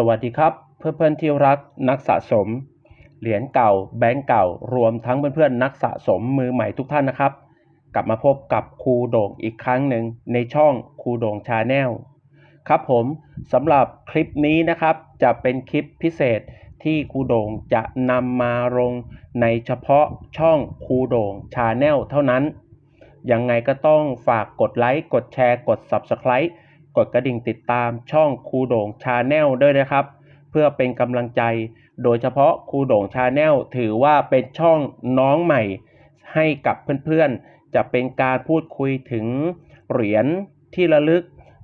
สวัสดีครับ เพื่อนเพื่อนที่รักนักสะสม เหรียญเก่าแบงก์เก่ารวมทั้งเพื่อนเพื่อนนักสะสมมือใหม่ทุกท่านนะครับ กลับมาพบกับครูโด่งอีกครั้งหนึ่งในช่องครูโด่งชาแนลครับผมสำหรับคลิปนี้นะครับ จะเป็นคลิปพิเศษที่ครูโด่งจะนำมาลงในเฉพาะช่องครูโด่งชาแนลเท่านั้นยังไงก็ต้องฝากกดไลค์กดแชร์กด Subscribe กดกระดิ่งติดตามช่องครูโด่งชาแนลด้วยนะครับ เพื่อเป็นกำลังใจ โดยเฉพาะครูโด่งชาแนลถือว่าเป็นช่องน้องใหม่ ให้กับเพื่อนๆ จะเป็นการพูดคุยถึงเหรียญที่ระลึก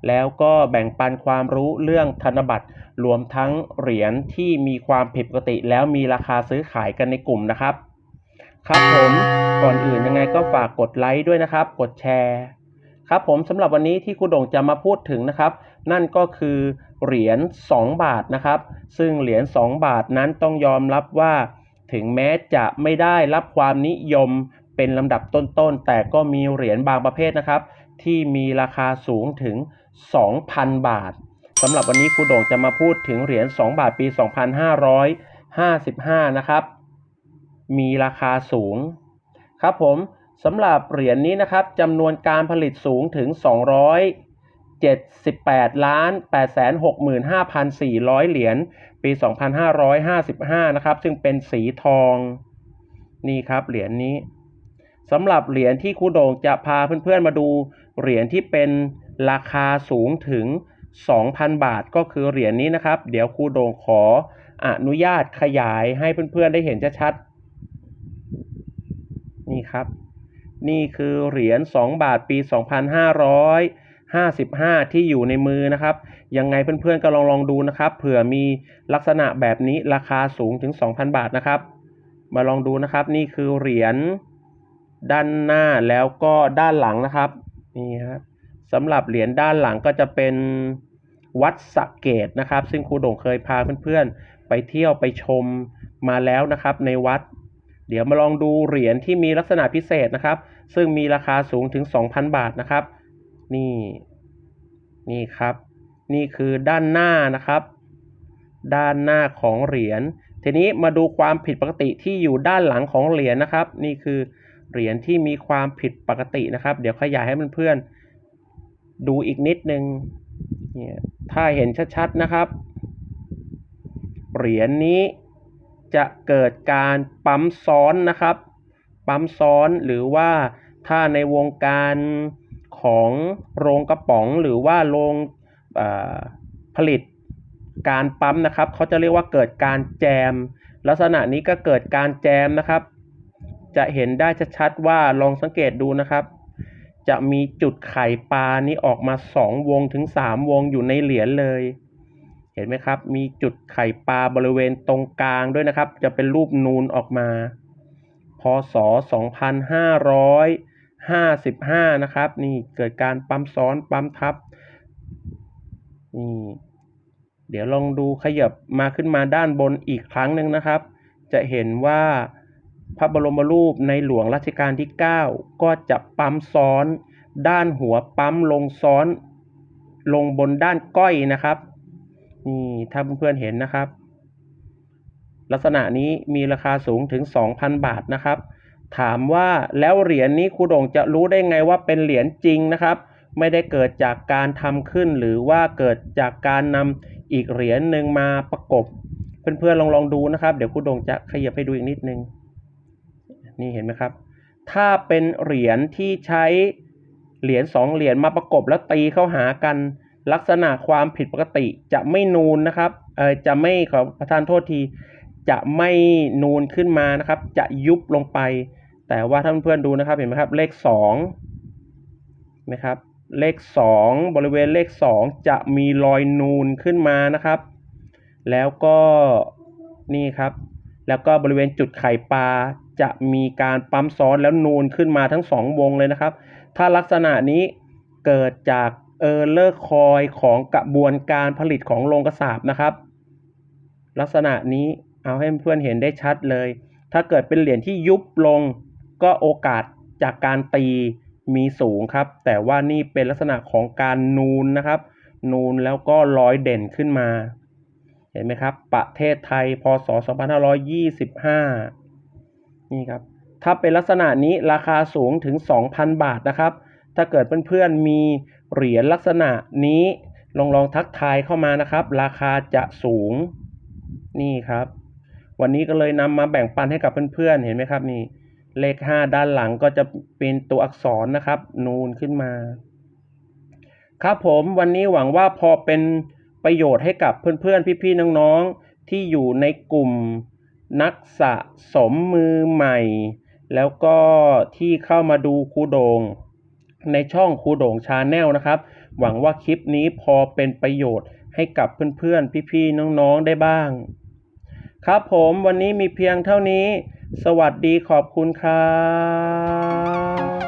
แล้วก็แบ่งปันความรู้เรื่องธนบัตรรวมทั้งเหรียญที่มีความผิดปกติ แล้วมีราคาซื้อขายกันในกลุ่มนะครับ ครับผมก่อนอื่นยังไงก็ฝากกดไลค์ด้วยนะครับ กดแชร์ ครับผมสำหรับวันนี้ที่ครูโด่งจะมาพูดถึงนะครับ นั่นก็คือเหรียญ2 บาทนะครับ ซึ่งเหรียญ2 บาทนั้นต้องยอมรับว่า ถึงแม้จะไม่ได้รับความนิยมเป็นลำดับต้นๆ แต่ก็มีเหรียญบางประเภทนะครับ ที่มีราคาสูงถึง 2,000 บาทสำหรับวันนี้ครูโด่งจะมาพูดถึงเหรียญ2 บาทปี 2555 นะครับ มีราคาสูงครับผม สำหรับเหรียญนี้นะครับจำนวนการผลิตสูงถึง 278ล้าน865,400 เหรียญปี 2555 นะครับ ซึ่งเป็นสีทองนี่ครับเหรียญนี้สำหรับเหรียญที่ครูโด่งจะพาเพื่อนๆมาดูเหรียญที่เป็นราคาสูงถึง 2,000 บาทก็คือเหรียญนี้นะครับ เดี๋ยวครูโด่งขออนุญาตขยายให้เพื่อนๆได้เห็นชัดๆนี่ครับ นี่คือเหรียญ 2 บาทปี 2555 ที่อยู่ในมือนะครับ ยังไงเพื่อนๆก็ลองลองดูนะครับ เผื่อมีลักษณะแบบนี้ราคาสูงถึง 2,000 บาทนะครับ มาลองดูนะครับ นี่คือเหรียญด้านหน้าแล้วก็ด้านหลังนะครับ นี่ครับสำหรับเหรียญด้านหลังก็จะเป็นวัดสะเกตนะครับ ซึ่งครูโด่งเคยพาเพื่อนๆไปเที่ยวไปชมมาแล้วนะครับในวัด เดี๋ยวมาลองดูเหรียญที่มีลักษณะพิเศษนะครับ ซึ่งมีราคาสูงถึง 2,000 บาทนะครับ นี่ นี่ครับ นี่คือด้านหน้านะครับ ด้านหน้าของเหรียญ ทีนี้มาดูความผิดปกติที่อยู่ด้านหลังของเหรียญนะครับ นี่คือเหรียญที่มีความผิดปกตินะครับ เดี๋ยวขยายให้เพื่อนๆดูอีกนิดนึง เนี่ย ถ้าเห็นชัดๆนะครับ เหรียญนี้ จะเกิดการปั๊มซ้อนนะครับ ปั๊มซ้อนหรือว่าถ้าในวงการของโรงกระป๋องหรือว่าโรงผลิตการปั๊มนะครับเขาจะเรียกว่าเกิดการแจม ลักษณะนี้ก็เกิดการแจมนะครับ จะเห็นได้ชัดๆว่าลองสังเกตดูนะครับ จะมีจุดไข่ปลานี้ออกมาสองวงถึงสามวงอยู่ในเหรียญเลย เห็นไหมครับ มีจุดไข่ปลาบริเวณตรงกลางด้วยนะครับ จะเป็นรูปนูนออกมา พศ 2555 นะครับ นี่เกิดการปั๊มซ้อนปั๊มทับ นี่เดี๋ยวลองดูขยับมาขึ้นมาด้านบนอีกครั้งหนึ่งนะครับ จะเห็นว่าพระบรมรูปในหลวงรัชกาลที่ 9 ก็จะปั๊มซ้อน ด้านหัวปั๊มลงซ้อน ลงบนด้านก้อยนะครับ นี่ถ้าเพื่อนๆเห็นนะครับ ลักษณะนี้มีราคาสูงถึง 2,000 บาทนะครับ ถามว่าแล้วเหรียญนี้ครูโด่งจะรู้ได้ไงว่าเป็นเหรียญจริงนะครับ ไม่ได้เกิดจากการทำขึ้น หรือว่าเกิดจากการนำอีกเหรียญหนึ่งมาประกบ เพื่อนๆลองลองดูนะครับ เดี๋ยวครูโด่งจะขยับให้ดูอีกนิดนึงนี่เห็นไหมครับ ถ้าเป็นเหรียญที่ใช้เหรียญสองเหรียญมาประกบแล้วตีเข้าหากัน ลักษณะความผิดปกติจะไม่นูนนะครับเออจะไม่ขอประทานโทษที จะไม่นูนขึ้นมานะครับ จะยุบลงไป แต่ว่าท่านเพื่อนดูนะครับเห็นไหมครับ เลขสองไหมครับเลขสองบริเวณเลขสองจะมีรอยนูนขึ้นมานะครับ แล้วก็นี่ครับ แล้วก็บริเวณจุดไข่ปลาจะมีการปั๊มซ้อนแล้วนูนขึ้นมาทั้งสองวงเลยนะครับ ถ้าลักษณะนี้เกิดจาก เออร์เลอร์คอยของกระบวนการผลิตของโรงกระสาบนะครับ ลักษณะนี้เอาให้เพื่อนเห็นได้ชัดเลย ถ้าเกิดเป็นเหรียญที่ยุบลงก็โอกาสจากการตีมีสูงครับ แต่ว่านี่เป็นลักษณะของการนูนนะครับ นูนแล้วก็รอยเด่นขึ้นมา เห็นไหมครับ ประเทศไทยพศ 2525 นี่ครับ ถ้าเป็นลักษณะนี้ราคาสูงถึง 2,000 บาทนะครับ ถ้าเกิดเพื่อนๆมี เหรียญลักษณะนี้ลองลองทักทายเข้ามานะครับ ราคาจะสูงนี่ครับ วันนี้ก็เลยนำมาแบ่งปันให้กับเพื่อนๆเห็นไหมครับนี่เลข 5 ด้านหลังก็จะเป็นตัวอักษรนะครับ นูนขึ้นมา ครับผมวันนี้หวังว่าพอเป็นประโยชน์ให้กับเพื่อนๆ พี่ๆ น้องๆ ที่อยู่ในกลุ่มนักสะสมมือใหม่ แล้วก็ที่เข้ามาดูครูโดง ในช่องครูโด่งชาแนลนะครับ หวังว่าคลิปนี้พอเป็นประโยชน์ให้กับเพื่อนๆ พี่ๆ น้องๆ ได้บ้าง ครับผมวันนี้มีเพียงเท่านี้ สวัสดีขอบคุณครับ